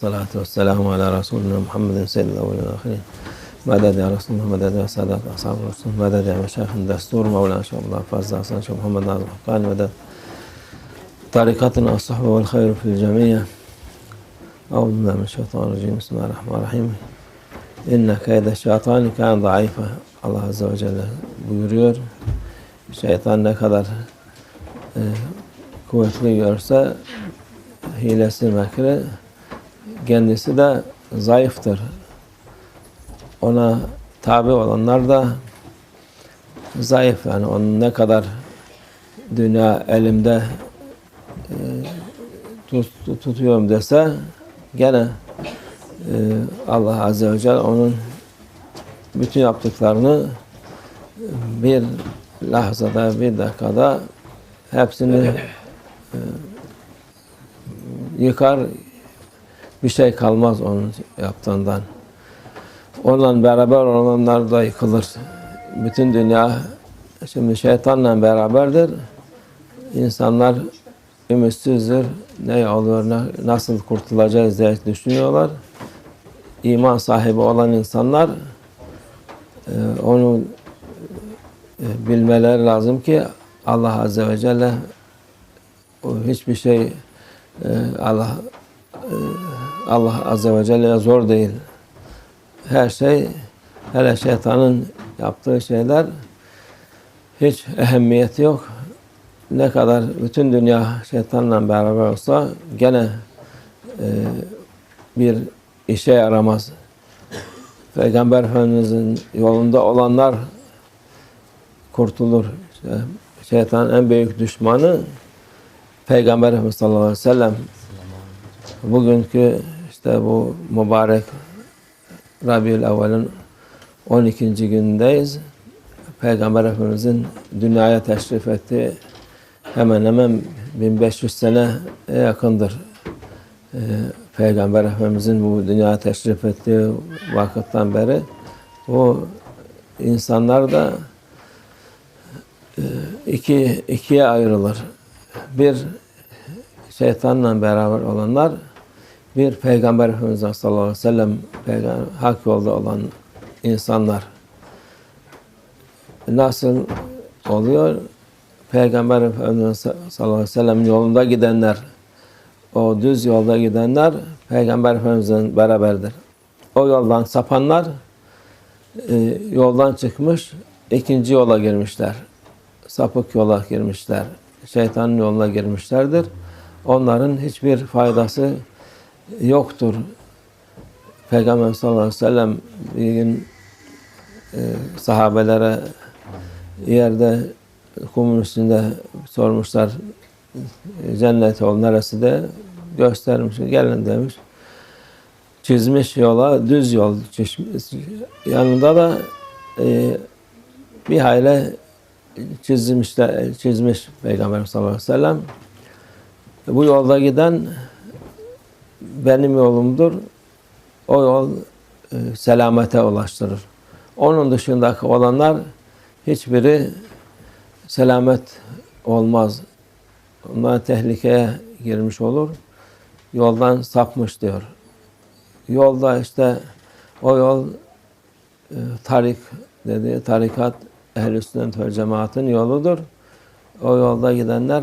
الصلاة والسلام على رسولنا محمد سيد الأولين والآخرين مدد يا رسول الله مدد يا سادات أصحاب الرسول مدد يا مشايخ الدستور مولانا شيخ الله فاز حسن شيخ محمد ناظر الحقاني مدد طريقتنا الصحبة والخير في الجميع أعوذ بالله من الشيطان الرجيم بسم الله الرحمن الرحيم İnne kayda şeytani kan zayıfa Allah Azze ve Celle buyuruyor. Şeytan ne kadar e, kuvvetli görse hilesi mekri kendisi de zayıftır. Ona tabi olanlar da zayıf yani onun ne kadar dünya elimde e, tut, tutuyorum dese gene e, Allah Azze ve Celle onun bütün yaptıklarını bir lahzada, bir dakikada hepsini e, yıkar, bir şey kalmaz onun yaptığından. Onunla beraber olanlar da yıkılır. Bütün dünya şimdi şeytanla beraberdir. İnsanlar ümitsizdir. Ne oluyor, ne, nasıl kurtulacağız diye düşünüyorlar. İman sahibi olan insanlar e, onu e, bilmeleri lazım ki Allah Azze ve Celle hiçbir şey e, Allah Allah Azze ve Celle'ye zor değil. Her şey hele şeytanın yaptığı şeyler hiç ehemmiyeti yok. Ne kadar bütün dünya şeytanla beraber olsa gene e, bir işe yaramaz. Peygamber Efendimiz'in yolunda olanlar kurtulur. İşte şeytanın en büyük düşmanı Peygamber Efendimiz sallallahu aleyhi ve sellem bugünkü işte bu mübarek Rabiül Evvel'in 12. günündeyiz. Peygamber Efendimiz'in dünyaya teşrif ettiği hemen hemen 1500 sene yakındır. Ee, Peygamber Efendimiz'in bu dünyaya teşrif ettiği vakitten beri o insanlar da e, iki ikiye ayrılır. Bir şeytanla beraber olanlar, bir Peygamber Efendimiz sallallahu aleyhi ve sellem hak yolda olan insanlar. Nasıl oluyor? Peygamber Efendimiz sallallahu aleyhi ve sellem yolunda gidenler, o düz yolda gidenler Peygamber Efendimiz'in beraberdir. O yoldan sapanlar e, yoldan çıkmış, ikinci yola girmişler. Sapık yola girmişler. Şeytanın yoluna girmişlerdir. Onların hiçbir faydası yoktur. Peygamber sallallahu aleyhi ve sellem bir gün e, sahabelere yerde kumun üstünde sormuşlar cennet yol neresi de göstermiş. Gelin demiş. Çizmiş yola düz yol çizmiş. Yanında da e, bir hayli çizmişler, çizmiş Peygamber sallallahu aleyhi ve sellem. Bu yolda giden benim yolumdur. O yol e, selamete ulaştırır. Onun dışındaki olanlar hiçbiri selamet olmaz. Onlar tehlikeye girmiş olur. Yoldan sapmış diyor. Yolda işte o yol e, tarik dedi, tarikat ehl-i sünnet ve cemaatin yoludur. O yolda gidenler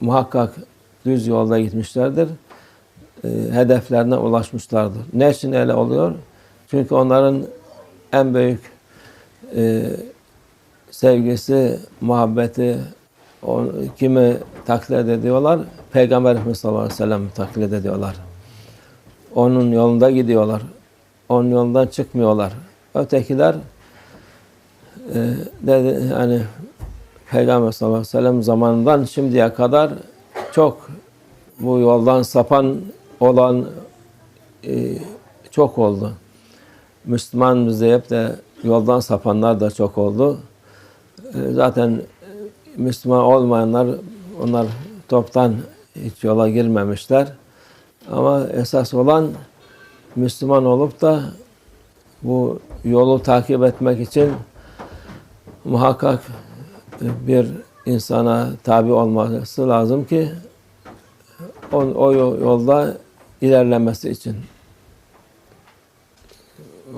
muhakkak düz yolda gitmişlerdir. E, hedeflerine ulaşmışlardır. Ne için öyle oluyor? Çünkü onların en büyük e, sevgisi, muhabbeti, o, kimi taklit ediyorlar? Peygamber Efendimiz sallallahu aleyhi ve sellem taklit ediyorlar. Onun yolunda gidiyorlar. Onun yolundan çıkmıyorlar. Ötekiler e, dedi hani Peygamber sallallahu aleyhi ve sellem zamanından şimdiye kadar çok bu yoldan sapan olan e, çok oldu. Müslüman deyip de yoldan sapanlar da çok oldu. E, zaten Müslüman olmayanlar onlar toptan hiç yola girmemişler. Ama esas olan Müslüman olup da bu yolu takip etmek için muhakkak bir insana tabi olması lazım ki o, o yolda ilerlemesi için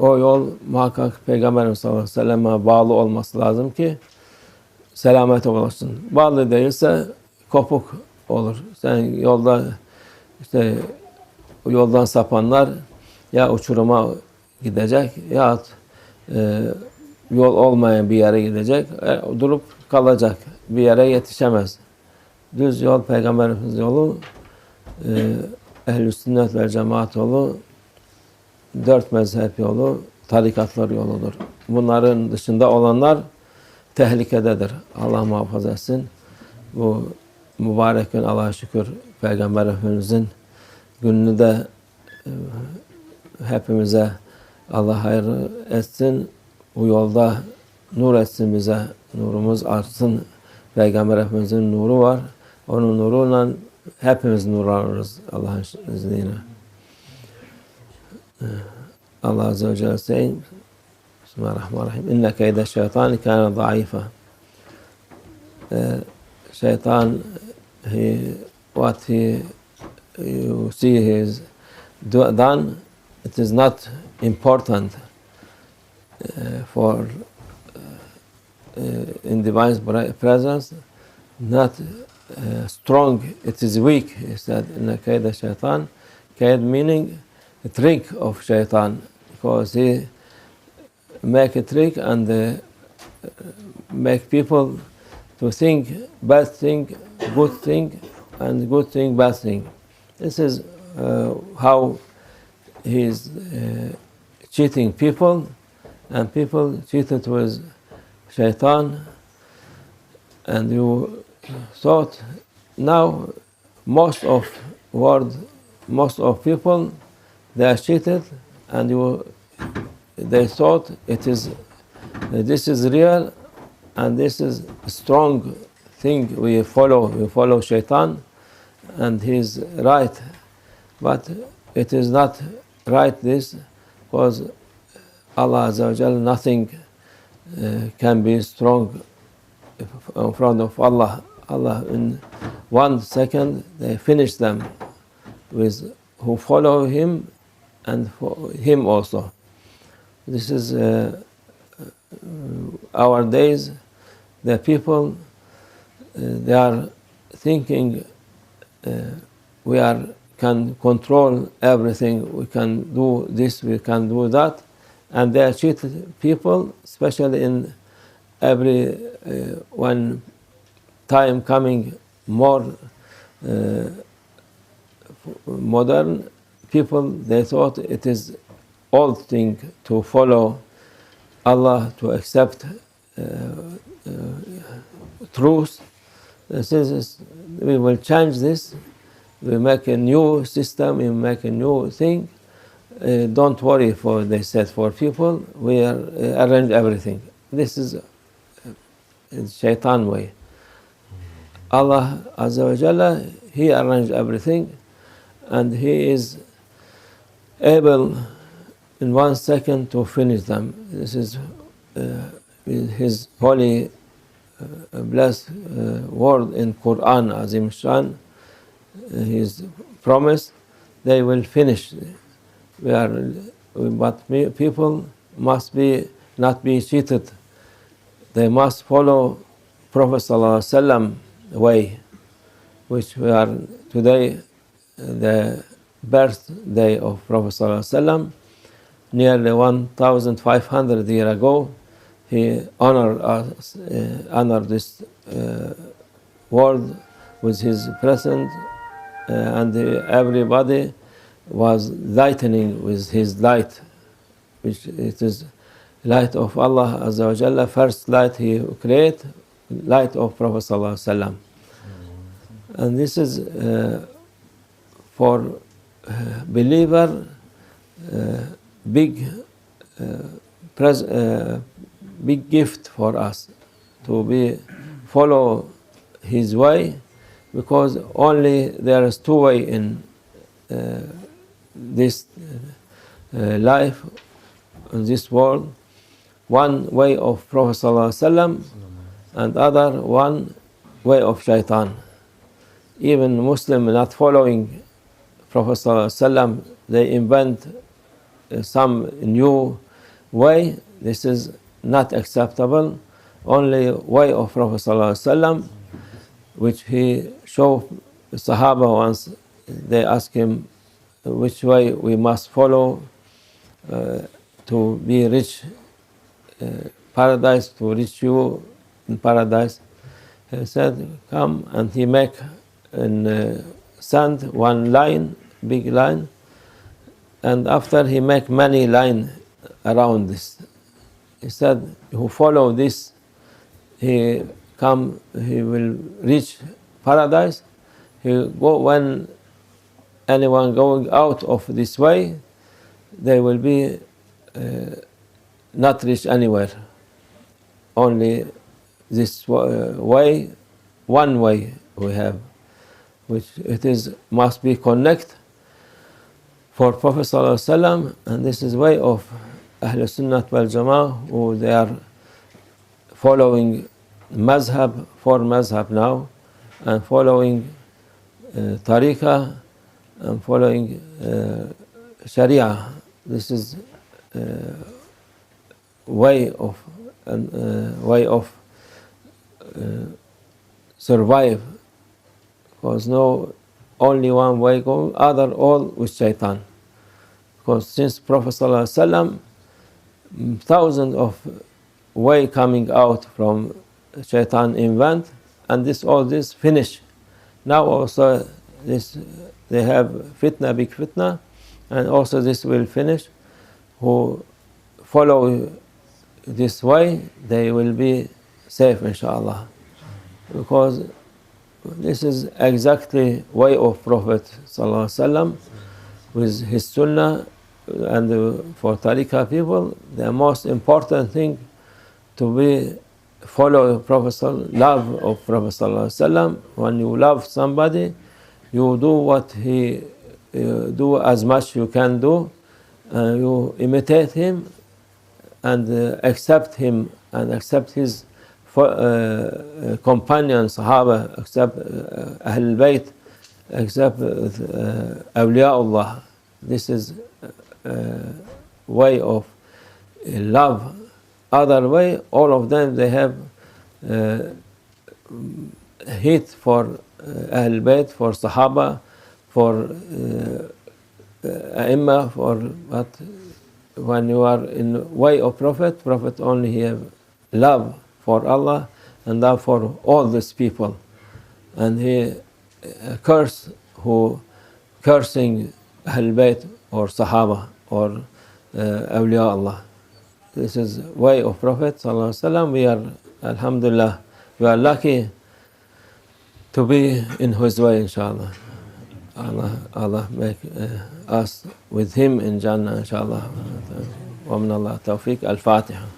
o yol muhakkak Peygamberimiz sallallahu aleyhi ve selleme bağlı olması lazım ki selamete ulaşsın. Bağlı değilse kopuk olur. Sen yolda işte yoldan sapanlar ya uçuruma gidecek ya e, yol olmayan bir yere gidecek. E, durup kalacak. Bir yere yetişemez. Düz yol Peygamberimiz yolu e, ehl-i sünnet ve cemaat yolu dört mezhep yolu tarikatlar yoludur. Bunların dışında olanlar tehlikededir. Allah muhafaza etsin. Bu mübarek gün Allah'a şükür Peygamber Efendimizin gününü de e, hepimize Allah hayır etsin. Bu yolda nur etsin bize. Nurumuz artsın. Peygamber Efendimizin nuru var. Onun nuruyla hepimiz nur alırız Allah'ın izniyle. Allah Azze ve Celle saying, Bismillahirrahmanirrahim. İnne keyde şeytani kâne zayıfa. Şeytan, he, what he, you see is done, it is not important uh, for uh, in divine presence, not uh, strong, it is weak. He said, in the Kaid shaitan, Kaid meaning a trick of shaitan, because he make a trick and uh, make people to think bad thing, good thing, and good thing, bad thing. This is uh, how he is uh, cheating people, and people cheated with shaitan, and you thought now most of world, most of people, they are cheated, and you, they thought it is, this is real, and this is strong thing we follow. We follow shaitan, and he's right, but it is not right. This because Allah Azza nothing uh, can be strong in front of Allah. Allah in one second they finish them with who follow him and for him also. This is uh, our days. The people uh, they are thinking uh, we are can control everything. We can do this. We can do that, and they are cheated people, especially in every uh, one time coming more uh, modern people they thought it is old thing to follow Allah to accept uh, uh, truth. Is we will change this we make a new system we make a new thing. Uh, don't worry for they said for people. We are, uh, arrange everything. This is shaitan way Allah Azza wa Jalla, He arranged everything and He is able in one second to finish them. This is uh, His holy, uh, blessed uh, word in Quran, Azim Shan, His promise, they will finish. We are, but people must be not be cheated. They must follow Prophet Sallallahu Alaihi Wasallam way, which we are today the birthday of Prophet nearly 1,500 years ago. He honored us, uh, honored this uh, world with his presence, uh, and everybody was lightening with his light, which it is light of Allah Azza wa Jalla, first light He create, light of Prophet ﷺ. And this is uh, for uh, believer uh, big pres- big gift for us to be follow his way because only there is two way in uh, this uh, life in this world one way of prophet sallallahu and other one way of shaitan even muslim not following Prophet ﷺ, they invent uh, some new way. This is not acceptable. Only way of Prophet ﷺ, which he showed Sahaba once. They asked him which way we must follow uh, to be rich uh, paradise, to reach you in paradise. He said, come and he make in uh, sand one line, big line, and after he make many line around this. He said, who follow this, he come, he will reach paradise. He go when anyone going out of this way, they will be uh, not reach anywhere. Only this uh, way, one way we have, which it is must be connect for Prophet ﷺ, and this is way of Ahl Sunnah wal Jama'ah, who they are following mazhab, for mazhab now, and following uh, tariqah, and following uh, sharia. This is uh, way of uh, way of survive. Because no only one way go, other all with shaitan. Because since Prophet ﷺ, thousands of way coming out from shaitan invent, and this all this finish. Now also this they have fitna, big fitna, and also this will finish. Who follow this way, they will be safe, inshallah. Because this is exactly way of Prophet with his sunnah and for tariqah people, the most important thing to be follow Prophet love of Prophet When you love somebody, you do what he do as much you can do, uh, you imitate him and uh, accept him and accept his Uh, companions, Sahaba, accept uh, Ahl Bayt, accept uh, Awliyaullah. This is uh, way of love. Other way, all of them they have hate for Ahl Bayt, for Sahaba, for uh, for what when you are in way of Prophet, Prophet only have love for Allah and love for all these people. And he uh, curse who cursing Ahl Bayt or Sahaba or uh, Awliya Allah. This is way of Prophet Sallallahu We are, Alhamdulillah, we are lucky to be in his way, inshallah. Allah, Allah make uh, us with him in Jannah, inshallah. ومن الله التوفيق الفاتحة